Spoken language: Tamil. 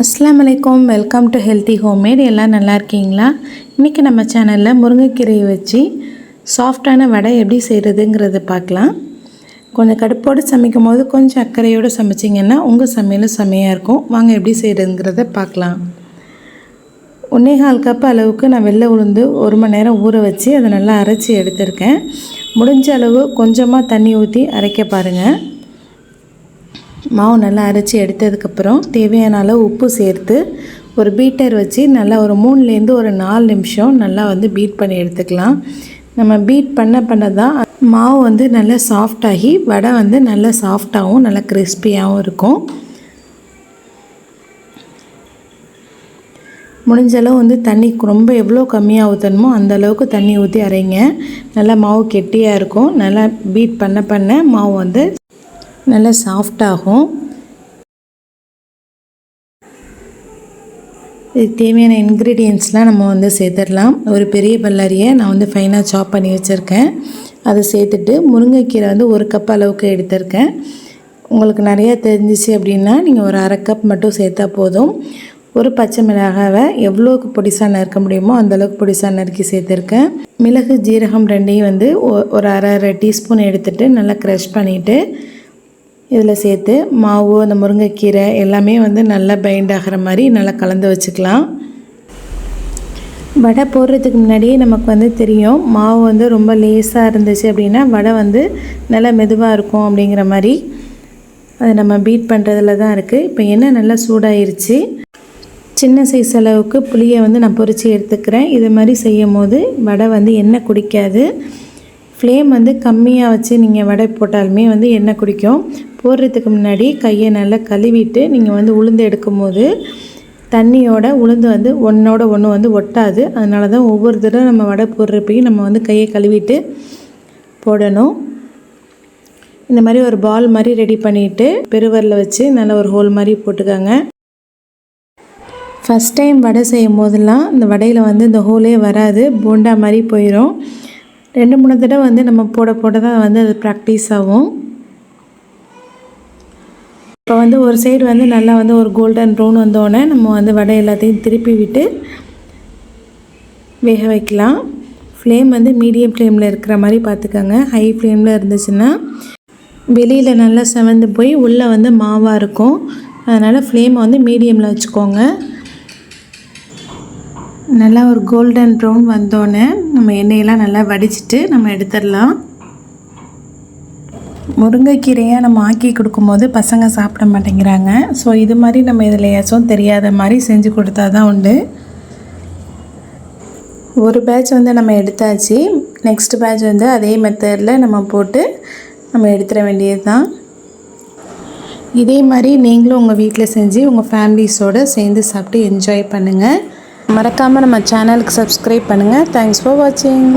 அஸ்லாம் வலைக்கம் வெல்கம் டு ஹெல்த்தி ஹோம்மேட். எல்லாம் நல்லா இருக்கீங்களா? இன்றைக்கி நம்ம சேனலில் முருங்கைக்கீரையை வச்சு சாஃப்டான வடை எப்படி செய்கிறதுங்கிறத பார்க்கலாம். கொஞ்சம் கடுப்போடு சமைக்கும் போது கொஞ்சம் அக்கறையோடு சமைச்சிங்கன்னா உங்கள் சமையலும் செமையாக இருக்கும். வாங்க எப்படி செய்கிறதுங்கிறத பார்க்கலாம். ஒன்றே கால் கப் அளவுக்கு நான் வெள்ளை உளுந்து ஒரு மணி நேரம் ஊற வச்சு அதை நல்லா அரைச்சி எடுத்திருக்கேன். முடிஞ்ச அளவு கொஞ்சமாக தண்ணி ஊற்றி அரைக்க பாருங்கள் மாவு நல்லா அரைச்சி எடுத்ததுக்கப்புறம் தேவையான அளவு உப்பு சேர்த்து ஒரு பீட்டர் வச்சு நல்லா ஒரு மூணுலேருந்து ஒரு நாலு நிமிஷம் நல்லா வந்து பீட் பண்ணி எடுத்துக்கலாம். நம்ம பீட் பண்ண பண்ண தான் மாவு வந்து நல்லா சாஃப்டாகி வடை வந்து நல்லா சாஃப்டாகவும் நல்லா கிறிஸ்பியாகவும் இருக்கும். முடிஞ்ச அளவு வந்து தண்ணி ரொம்ப எவ்வளோ கம்மியாக ஊற்றணுமோ அந்த அளவுக்கு தண்ணி ஊற்றி அரைங்க. நல்லா மாவு கெட்டியாக இருக்கும். நல்லா பீட் பண்ண பண்ண மாவு வந்து நல்லா சாஃப்டாகும் இதுக்கு தேவையான இன்க்ரீடியன்ட்ஸ்லாம் நம்ம வந்து சேர்த்துடலாம். ஒரு பெரிய பல்லாரியை நான் வந்து ஃபைனாக சாப் பண்ணி வச்சுருக்கேன். அதை சேர்த்துட்டு முருங்கைக்கீரை வந்து ஒரு கப் அளவுக்கு எடுத்திருக்கேன். உங்களுக்கு நிறையா தெரிஞ்சிச்சு அப்படின்னா நீங்கள் ஒரு அரை கப் மட்டும் சேர்த்தா போதும். ஒரு பச்சை மிளகாவை எவ்வளோக்கு பொடிசாக நறுக்க முடியுமோ அந்தளவுக்கு பொடிசாக நறுக்கி சேர்த்துருக்கேன். மிளகு ஜீரகம் ரெண்டையும் வந்து ஒரு அரை அரை டீஸ்பூன் எடுத்துகிட்டு நல்லா க்ரஷ் பண்ணிவிட்டு இதில் சேர்த்து மாவு அந்த முருங்கைக்கீரை எல்லாமே வந்து நல்லா பைண்ட் ஆகிற மாதிரி நல்லா கலந்து வச்சுக்கலாம். வடை போடுறதுக்கு முன்னாடியே நமக்கு வந்து தெரியும் மாவு வந்து ரொம்ப லேஸாக இருந்துச்சு அப்படின்னா வடை வந்து நல்லா மெதுவாக இருக்கும் அப்படிங்கிற மாதிரி அது நம்ம பீட் பண்ணுறதுல தான் இருக்குது இப்போ என்ன நல்லா சூடாயிருச்சு. சின்ன சைஸ் அளவுக்கு புளியை வந்து நான் பொறிச்சு எடுத்துக்கிறேன். இது மாதிரி செய்யும் போது வடை வந்து எண்ணெய் குடிக்காது. ஃப்ளேம் வந்து கம்மியாக வச்சு நீங்கள் வடை போட்டாலுமே வந்து எண்ணெய் குடிக்கும். போடுறதுக்கு முன்னாடி கையை நல்லா கழுவிட்டு நீங்கள் வந்து உளுந்து எடுக்கும் போது தண்ணியோட உளுந்து வந்து ஒன்றோட ஒன்று வந்து ஒட்டாது. அதனால தான் ஒவ்வொரு தடவை நம்ம வடை போடுறப்பையும் நம்ம வந்து கையை கழுவிட்டு போடணும். இந்த மாதிரி ஒரு பால் மாதிரி ரெடி பண்ணிவிட்டு பெருவரில் வச்சு நல்லா ஒரு ஹோல் மாதிரி போட்டுக்கோங்க. ஃபஸ்ட் டைம் வடை செய்யும் போதெல்லாம் இந்த வடையில் வந்து இந்த ஹோலே வராது. போண்டா மாதிரி போயிடும் ரெண்டு மூணு தடவை வந்து நம்ம போட போட தான் வந்து அது ப்ராக்டிஸ் ஆகும். இப்போ வந்து ஒரு சைடு வந்து நல்லா வந்து ஒரு கோல்டன் ப்ரௌன் வந்தோடனே நம்ம வந்து வடை எல்லாத்தையும் திருப்பி விட்டு வேக வைக்கலாம். ஃப்ளேம் வந்து மீடியம் ஃப்ளேமில் இருக்கிற மாதிரி பார்த்துக்கோங்க. ஹை ஃப்ளேமில் இருந்துச்சுன்னா வெளியில் நல்லா செவந்து போய் உள்ளே வந்து மாவாக இருக்கும். அதனால் ஃப்ளேமை வந்து மீடியமில் வச்சுக்கோங்க. நல்லா ஒரு கோல்டன் ப்ரௌன் வந்தோடனே நம்ம எண்ணெயெல்லாம் நல்லா வடிச்சிட்டு நம்ம எடுத்துடலாம். முருங்கைக்கீரையை நம்ம ஆக்கி கொடுக்கும்போது பசங்க சாப்பிட மாட்டேங்கிறாங்க. ஸோ இது மாதிரி நம்ம இதில் ஏச்சும் தெரியாத மாதிரி செஞ்சு கொடுத்தா தான் உண்டு. ஒரு பேட்ச் வந்து நம்ம எடுத்தாச்சு. நெக்ஸ்ட் பேட்ச் வந்து அதே மெத்தடில் நம்ம போட்டு நம்ம எடுத்துட வேண்டியது தான் இதே மாதிரி நீங்களும் உங்கள் வீட்டில் செஞ்சு உங்கள் ஃபேமிலிஸோடு சேர்ந்து சாப்பிட்டு என்ஜாய் பண்ணுங்கள் மறக்காமல் நம்ம சேனலுக்கு சப்ஸ்கிரைப் பண்ணுங்கள் தேங்க்ஸ் ஃபார் வாட்சிங்